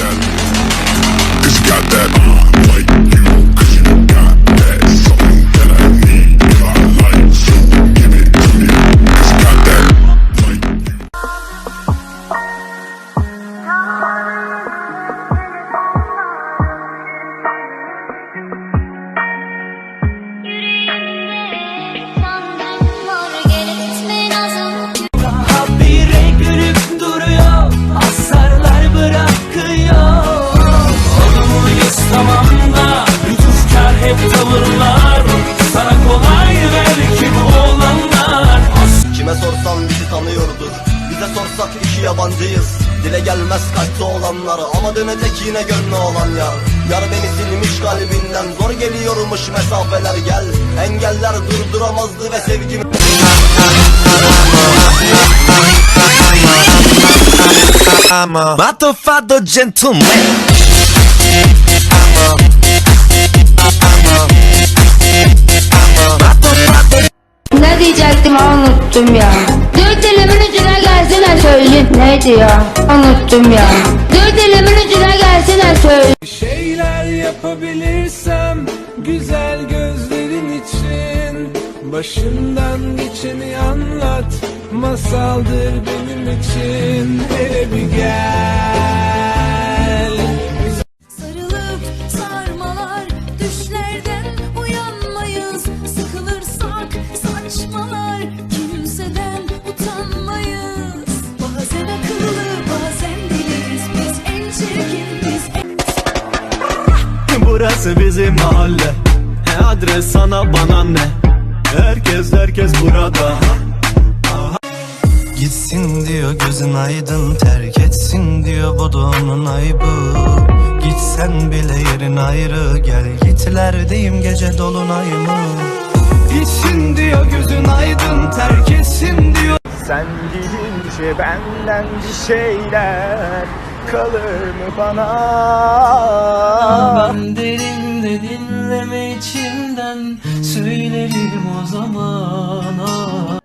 that. Sorsak iki yabancıyız Dile gelmez kalpte olanları Ama dönecek yine gönlü olan yar Yar beni silmiş kalbinden Zor geliyormuş mesafeler gel Engeller durduramazdı ve sevgimi I'm a motherfucker gentleman. Ne diyecektim unuttum ya. Neydi ya? Unuttum ya. Dört elimin ucuna gelsene söyleyeyim. Şeyler yapabilirsem Güzel gözlerin için Başından geçeni anlat Masaldır benim için Hele bir gel Burası bizim mahalle. He adres sana bana ne? Herkes herkes burada. Gitsin diyor gözün aydın terk etsin diyor bu da onun aybı Gitsen bile yerin ayrı gel gitlerdeyim gece dolunay mı? İçsin diyor gözün aydın terk etsin diyor. Sen gidince benden bir şeyler kalır mı bana? Ben derinde dinleme içimden Söylerim o zaman.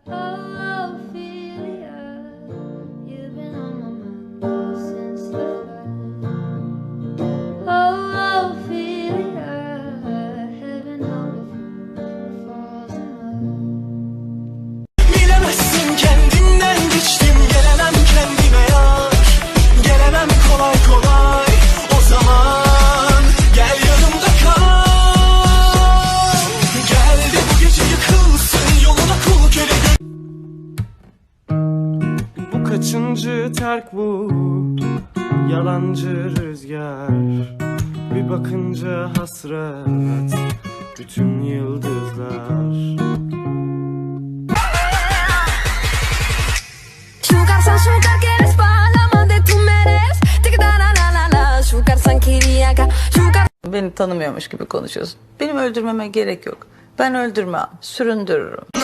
Kaçıncı terk bu Yalancı rüzgar Bir bakınca hasret Bütün yıldızlar Sugar san sugar que eres pa' la más de tu meres da la la la Sugar kiriaka Sugar Beni tanımıyormuş gibi konuşuyorsun. Benim öldürmeme gerek yok. Ben öldürmem, süründürürüm.